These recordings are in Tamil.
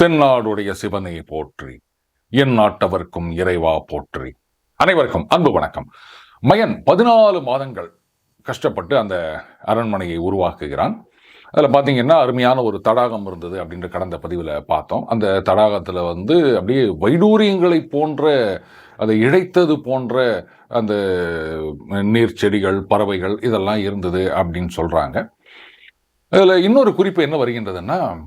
தென்னாடுடைய சிவனை போற்றி என் நாட்டவர்க்கும் இறைவா போற்றி. அனைவருக்கும் அன்பு வணக்கம். மயன் பதினாலு மாதங்கள் கஷ்டப்பட்டு அந்த அரண்மனையை உருவாக்குகிறான். அதில் பார்த்தீங்கன்னா அருமையான ஒரு தடாகம் இருந்தது அப்படின்ற கடந்த பதிவில் பார்த்தோம். அந்த தடாகத்தில் வந்து அப்படியே வைடூரியங்களை போன்ற அதை இழைத்தது போன்ற அந்த நீர் செடிகள் பறவைகள் இதெல்லாம் இருந்தது அப்படின்னு சொல்கிறாங்க அதில் இன்னொரு குறிப்பு என்ன வருகின்றதுன்னா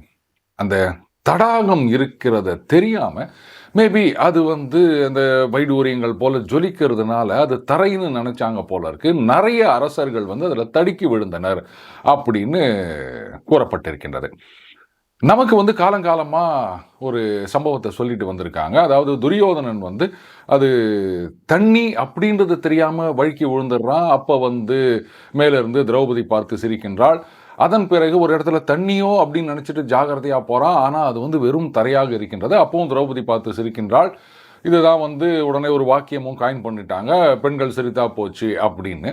அந்த தடாகம் இருக்கிறத தெரியாமல் மேபி அது வந்து அந்த வைடூரியங்கள் போல் ஜொலிக்கிறதுனால அது தரைன்னு நினச்சாங்க போல இருக்கு. நிறைய அரசர்கள் வந்து அதில் தடுக்கி விழுந்தனர் அப்படின்னு கூறப்பட்டிருக்கின்றது. நமக்கு வந்து காலங்காலமாக ஒரு சம்பவத்தை சொல்லிட்டு வந்திருக்காங்க. அதாவது துரியோதனன் வந்து அது தண்ணி அப்படின்றது தெரியாமல் வழுக்கி விழுந்துடுறான். அப்போ வந்து மேலேருந்து திரௌபதி பார்த்து சிரிக்கின்றாள். அதன் பிறகு ஒரு இடத்துல தண்ணியோ அப்படின்னு நினச்சிட்டு ஜாகிரதையாக போகிறான் ஆனால் அது வந்து வெறும் தரையாக இருக்கின்றது. அப்பவும் திரௌபதி பார்த்து சிரிக்கின்றாள். இதுதான் வந்து உடனே ஒரு வாக்கியமும் காயின் பண்ணிட்டாங்க. பெண்கள் சிரித்தா போச்சு அப்படின்னு.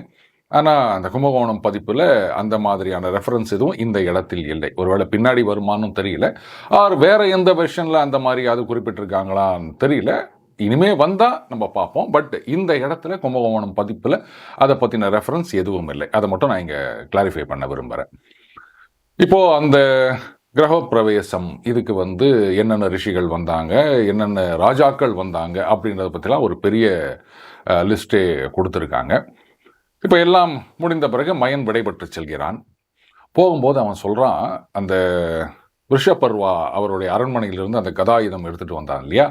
ஆனால் அந்த கும்பகோணம் பதிப்பில் அந்த மாதிரியான ரெஃபரன்ஸ் எதுவும் இந்த இடத்தில் இல்லை. ஒருவேளை பின்னாடி வருமானும் தெரியல. ஆர் வேறு எந்த வெர்ஷனில் அந்த மாதிரி அது குறிப்பிட்டிருக்காங்களான்னு தெரியல. இனிமே வந்தால் நம்ம பார்ப்போம். பட் இந்த இடத்துல கும்பகோணம் பதிப்பில் அதை பற்றின ரெஃபரன்ஸ் எதுவும் இல்லை. அதை மட்டும் நான் இங்கே கிளாரிஃபை பண்ண விரும்புகிறேன் இப்போது அந்த கிரகப்பிரவேசம் இதுக்கு வந்து என்னென்ன ரிஷிகள் வந்தாங்க என்னென்ன ராஜாக்கள் வந்தாங்க அப்படின்றத பற்றிலாம் ஒரு பெரிய லிஸ்ட்டே கொடுத்துருக்காங்க. இப்போ எல்லாம் முடிந்த பிறகு மயன் விடைபெற்று செல்கிறான். போகும்போது அவன் சொல்கிறான் அந்த ரிஷபர்வா அவருடைய அரண்மனையிலிருந்து அந்த கதாயுதம் எடுத்துகிட்டு வந்தான் இல்லையா?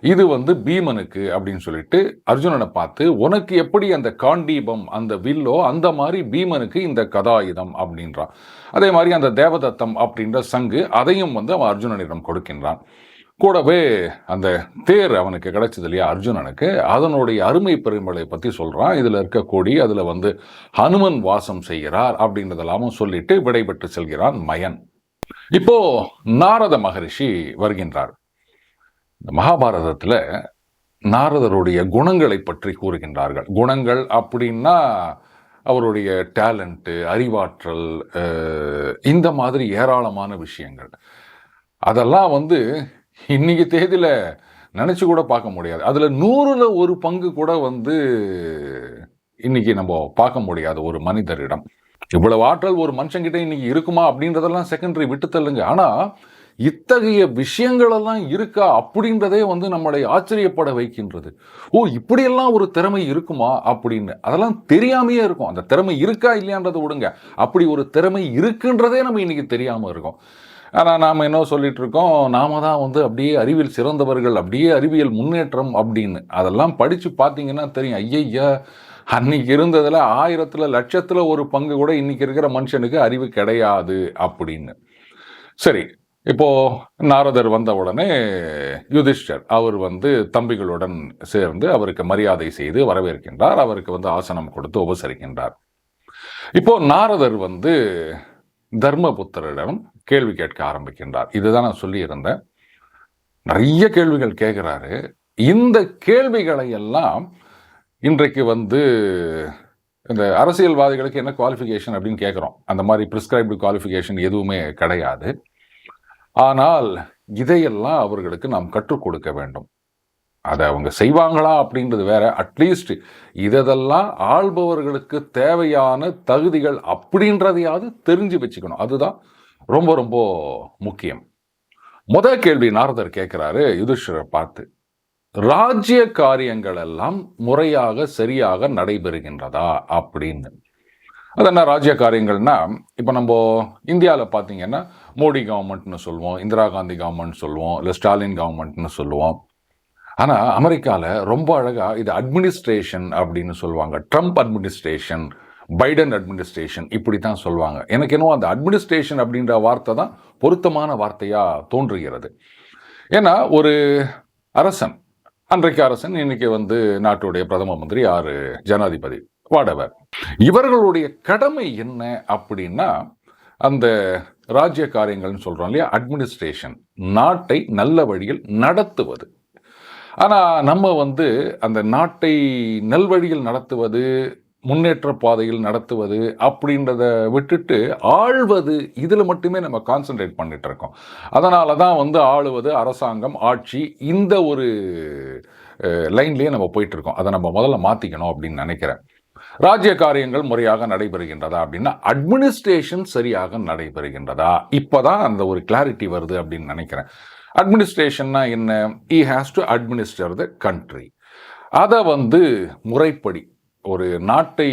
இது வந்து பீமனுக்கு அப்படின்னு சொல்லிட்டு அர்ஜுனனை பார்த்து உனக்கு எப்படி அந்த காண்டீபம் அந்த வில்லோ அந்த மாதிரி பீமனுக்கு இந்த கதாயுதம்? அப்படின்றான். அதே மாதிரி அந்த தேவதத்தம் அப்படின்ற சங்கு அதையும் வந்து அவன் அர்ஜுனனிடம் கொடுக்கின்றான். கூடவே அந்த தேர் அவனுக்கு கிடைச்சது இல்லையா அர்ஜுனனுக்கு அதனுடைய அருமை பெருமளை பற்றி சொல்கிறான் இதில் இருக்கக்கூடிய அதில் வந்து ஹனுமன் வாசம் செய்கிறார் அப்படின்றதெல்லாமும் சொல்லிட்டு விடைபெற்று செல்கிறான் மயன். இப்போ நாரத மகரிஷி வருகின்றார். இந்த மகாபாரதத்தில் நாரதருடைய குணங்களை பற்றி கூறுகின்றார்கள். குணங்கள் அப்படின்னா அவருடைய டேலண்ட்டு அறிவாற்றல் இந்த மாதிரி ஏராளமான விஷயங்கள். அதெல்லாம் வந்து இன்றைக்கி தேதியில் நினச்சி கூட பார்க்க முடியாது. அதில் நூறில் ஒரு பங்கு கூட வந்து இன்னைக்கு நம்ம பார்க்க முடியாது ஒரு மனிதரிடம். இவ்வளவு ஆற்றல் ஒரு மனுஷங்கிட்ட இன்னைக்கு இருக்குமா அப்படின்றதெல்லாம் செகண்டரி விட்டு தள்ளுங்க. ஆனால் இத்தகைய விஷயங்களெல்லாம் இருக்கா அப்படின்றதே வந்து நம்மளை ஆச்சரியப்பட வைக்கின்றது. ஓ இப்படியெல்லாம் ஒரு திறமை இருக்குமா அப்படின்னு. அதெல்லாம் தெரியாமையே இருக்கும். அந்த திறமை இருக்கா இல்லையான்றதை விடுங்க. அப்படி ஒரு திறமை இருக்குன்றதே நம்ம இன்னைக்கு தெரியாமல் இருக்கோம். ஆனால் நாம் என்ன சொல்லிட்டு இருக்கோம் நாம தான் வந்து அப்படியே அறிவியல் சிறந்தவர்கள் அப்படியே அறிவியல் முன்னேற்றம் அப்படின்னு. அதெல்லாம் படித்து பார்த்தீங்கன்னா தெரியும். ஐயய்யா அன்னைக்கு இருந்ததில் ஆயிரத்தில் லட்சத்தில் ஒரு பங்கு கூட இன்றைக்கி இருக்கிற மனுஷனுக்கு அறிவு கிடையாது அப்படின்னு. சரி இப்போது நாரதர் வந்த உடனே யுதிஷ்டர் அவர் வந்து தம்பிகளுடன் சேர்ந்து அவருக்கு மரியாதை செய்து வரவேற்கின்றார். அவருக்கு வந்து ஆசனம் கொடுத்து உபசரிக்கின்றார். இப்போ நாரதர் வந்து தர்மபுத்திரரிடம் கேள்வி கேட்க ஆரம்பிக்கின்றார். இதுதான் நான் சொல்லியிருந்தேன். நிறைய கேள்விகள் கேட்குறாரு. இந்த கேள்விகளை எல்லாம் இன்றைக்கு வந்து இந்த அரசியல்வாதிகளுக்கு என்ன குவாலிஃபிகேஷன் அப்படின்னு கேட்குறோம். அந்த மாதிரி ப்ரிஸ்கிரைப்டு குவாலிஃபிகேஷன் எதுவுமே கிடையாது. ஆனால் இதையெல்லாம் அவர்களுக்கு நாம் கற்றுக் கொடுக்க வேண்டும். அதை அவங்க செய்வாங்களா அப்படின்றது வேற. அட்லீஸ்ட் இதெல்லாம் ஆள்பவர்களுக்கு தேவையான தகுதிகள் அப்படின்றதையாவது தெரிஞ்சு வச்சுக்கணும். அதுதான் ரொம்ப ரொம்ப முக்கியம். முத கேள்வி நாரதர் கேட்குறாரு யுதிஷ்டரை பார்த்து ராஜ்ய காரியங்கள் எல்லாம் முறையாக சரியாக நடைபெறுகின்றதா? அப்படின்னு. அது என்ன ராஜ்ய காரியங்கள்னா இப்போ நம்ம இந்தியாவில் பார்த்தீங்கன்னா மோடி கவர்மெண்ட்னு சொல்லுவோம் இந்திரா காந்தி கவர்மெண்ட் சொல்லுவோம் இல்லை ஸ்டாலின் கவர்மெண்ட்னு சொல்லுவோம். ஆனால் அமெரிக்காவில் ரொம்ப அழகாக இது அட்மினிஸ்ட்ரேஷன் அப்படின்னு சொல்லுவாங்க. ட்ரம்ப் அட்மினிஸ்ட்ரேஷன் பைடன் அட்மினிஸ்ட்ரேஷன் இப்படி தான் சொல்லுவாங்க. எனக்கு என்னவோ அந்த அட்மினிஸ்ட்ரேஷன் அப்படின்ற வார்த்தை தான் பொருத்தமான வார்த்தையாக தோன்றுகிறது. ஏன்னா ஒரு அரசன் அன்றைக்கு அரசன் இன்னைக்கு வந்து நாட்டுடைய பிரதம மந்திரி ஆறு ஜனாதிபதி வாடவர். இவர்களுடைய கடமை என்ன அப்படின்னா அந்த ராஜ்ய காரியங்கள்னு சொல்கிறோம் இல்லையா? அட்மினிஸ்ட்ரேஷன் நாட்டை நல்ல வழியில் நடத்துவது. ஆனால் நம்ம வந்து அந்த நாட்டை நல்வழியில் நடத்துவது முன்னேற்ற பாதையில் நடத்துவது அப்படின்றத விட்டுட்டு ஆழ்வது இதில் மட்டுமே நம்ம கான்சென்ட்ரேட் பண்ணிட்டு இருக்கோம். அதனால தான் வந்து ஆளுவது அரசாங்கம் ஆட்சி இந்த ஒரு லைன்லேயே நம்ம போயிட்டுருக்கோம் அதை நம்ம முதல்ல மாற்றிக்கணும் அப்படின்னு நினைக்கிறேன். ராஜ்ய காரியங்கள் முறையாக நடைபெறுகின்றதா அப்படின்னா அட்மினிஸ்ட்ரேஷன் சரியாக நடைபெறுகின்றதா? இப்போ தான் அந்த ஒரு கிளாரிட்டி வருது அப்படின்னு நினைக்கிறேன். அட்மினிஸ்ட்ரேஷன்னா என்ன? He has to administer the country அதை வந்து முறைப்படி ஒரு நாட்டை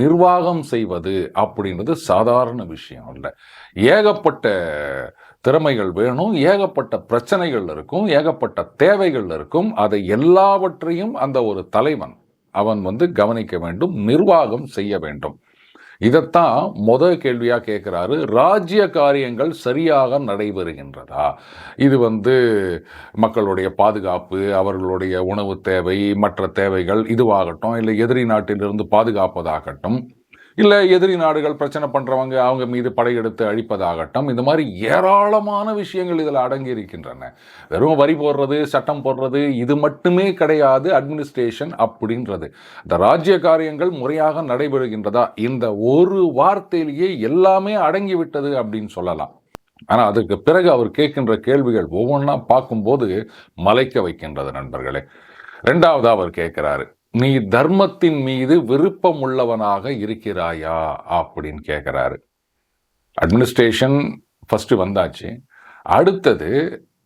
நிர்வாகம் செய்வது அப்படின்றது சாதாரண விஷயம் இல்லை ஏகப்பட்ட திறமைகள் வேணும் ஏகப்பட்ட பிரச்சனைகள் இருக்கும் ஏகப்பட்ட தேவைகள் இருக்கும். அதை எல்லாவற்றையும் அந்த ஒரு தலைவன் அவன் வந்து கவனிக்க வேண்டும் நிர்வாகம் செய்ய வேண்டும். இதைத்தான் முதல் கேள்வியாக கேட்குறாரு ராஜ்ய காரியங்கள் சரியாக நடைபெறுகின்றதா? இது வந்து மக்களுடைய பாதுகாப்பு அவர்களுடைய உணவு தேவை மற்ற தேவைகள் இதுவாகட்டும் இல்லை எதிரி நாட்டிலிருந்து பாதுகாப்பதாகட்டும் இல்லை எதிரி நாடுகள் பிரச்சனை பண்ணுறவங்க அவங்க மீது படையெடுத்து அழிப்பதாகட்டும் இந்த மாதிரி ஏராளமான விஷயங்கள் இதில் அடங்கி இருக்கின்றன வெறும் வரி போடுறது சட்டம் போடுறது இது மட்டுமே கிடையாது அட்மினிஸ்ட்ரேஷன் அப்படின்றது. இந்த ராஜ்ய காரியங்கள் முறையாக நடைபெறுகின்றதா? இந்த ஒரு வார்த்தையிலேயே எல்லாமே அடங்கிவிட்டது அப்படின்னு சொல்லலாம். ஆனால் அதுக்கு பிறகு அவர் கேட்கின்ற கேள்விகள் ஒவ்வொன்றா பார்க்கும்போது மலைக்க வைக்கின்றது நண்பர்களே. ரெண்டாவது அவர் கேட்குறாரு. நீ தர்மத்தின் மீது விருப்பம் உள்ளவனாக இருக்கிறாயா? அப்படின்னு கேட்குறாரு அட்மினிஸ்ட்ரேஷன் ஃபஸ்ட்டு வந்தாச்சு. அடுத்தது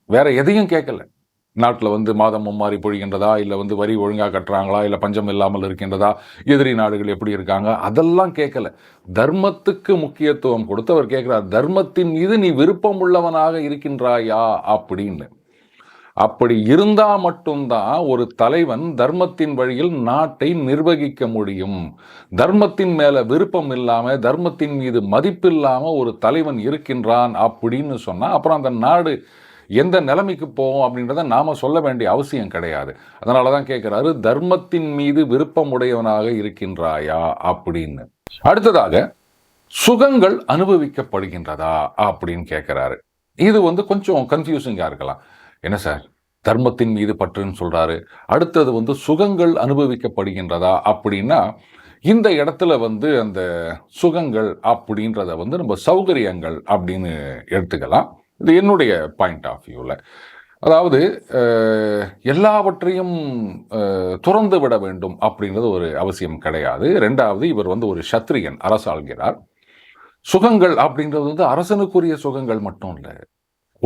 வேற எதையும் கேட்கல நாட்டில் வந்து மாதம் மும்மாறி பொழிகின்றதா? இல்லை வந்து வரி ஒழுங்காக கட்டுறாங்களா? இல்லை பஞ்சம் இல்லாமல் இருக்கின்றதா? எதிரி நாடுகள் எப்படி இருக்காங்க? அதெல்லாம் கேட்கல தர்மத்துக்கு முக்கியத்துவம் கொடுத்து அவர் கேட்குறார் தர்மத்தின் மீது நீ விருப்பம் உள்ளவனாக இருக்கின்றாயா? அப்படின்னு. அப்படி இருந்தால் மட்டும்தான் ஒரு தலைவன் தர்மத்தின் வழியில் நாட்டை நிர்வகிக்க முடியும். தர்மத்தின் மேல விருப்பம் இல்லாமல் தர்மத்தின் மீது மதிப்பு இல்லாமல் ஒரு தலைவன் இருக்கின்றான் அப்படின்னு சொன்னா அப்புறம் அந்த நாடு எந்த நிலைமைக்கு போகும் அப்படின்றத நாம சொல்ல வேண்டிய அவசியம் கிடையாது. அதனால தான் கேட்குறாரு தர்மத்தின் மீது விருப்பம் உடையவனாக இருக்கின்றாயா அப்படின்னு. அடுத்ததாக சுகங்கள் அனுபவிக்கப்படுகின்றதா அப்படின்னு கேட்குறாரு இது வந்து கொஞ்சம் கன்ஃபியூசிங்காக இருக்கலாம். என்ன சார்? தர்மத்தின் மீது பற்றுன்னு சொல்கிறாரு அடுத்தது வந்து சுகங்கள் அனுபவிக்கப்படுகின்றதா அப்படின்னா இந்த இடத்துல வந்து அந்த சுகங்கள் அப்படின்றத வந்து நம்ம சௌகரியங்கள் அப்படின்னு எடுத்துக்கலாம். இது என்னுடைய பாயிண்ட் ஆஃப் வியூவில் அதாவது எல்லாவற்றையும் துறந்து விட வேண்டும் அப்படின்றது ஒரு அவசியம் கிடையாது. ரெண்டாவது இவர் வந்து ஒரு சத்திரியன் அரசாள்கிறார். சுகங்கள் அப்படின்றது வந்து அரசனுக்குரிய சுகங்கள் மட்டும் இல்லை.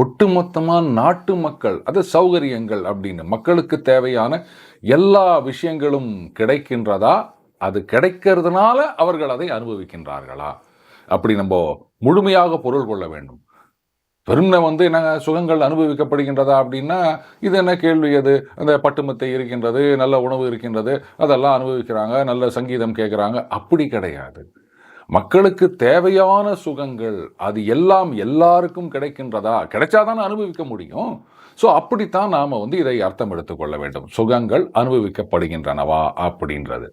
ஒட்டுமொத்தமாக நாட்டு மக்கள் அது சௌகரியங்கள் அப்படின்னு மக்களுக்கு தேவையான எல்லா விஷயங்களும் கிடைக்கின்றதா? அது கிடைக்கிறதுனால அவர்கள் அதை அனுபவிக்கின்றார்களா? அப்படி நம்ம முழுமையாக பொருள் கொள்ள வேண்டும். பெருமை வந்து என்ன சுகங்கள் அனுபவிக்கப்படுகின்றதா அப்படின்னா இது என்ன கேள்வி அது? அந்த பட்டுமத்தை இருக்கின்றது நல்ல உணவு இருக்கின்றது அதெல்லாம் அனுபவிக்கிறாங்க நல்ல சங்கீதம் கேட்குறாங்க அப்படி கிடையாது. மக்களுக்கு தேவையான சுகங்கள் அது எல்லாம் எல்லாருக்கும் கிடைக்கின்றதா? கிடைச்சாதான் அனுபவிக்க முடியும். ஸோ அப்படித்தான் நாம் வந்து இதை அர்த்தம் எடுத்துக்கொள்ள வேண்டும். சுகங்கள் அனுபவிக்கப்படுகின்றனவா? அப்படின்றது.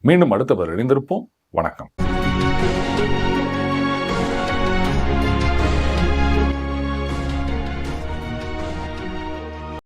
மீண்டும் அடுத்தவர் இணைந்திருப்போம். வணக்கம்.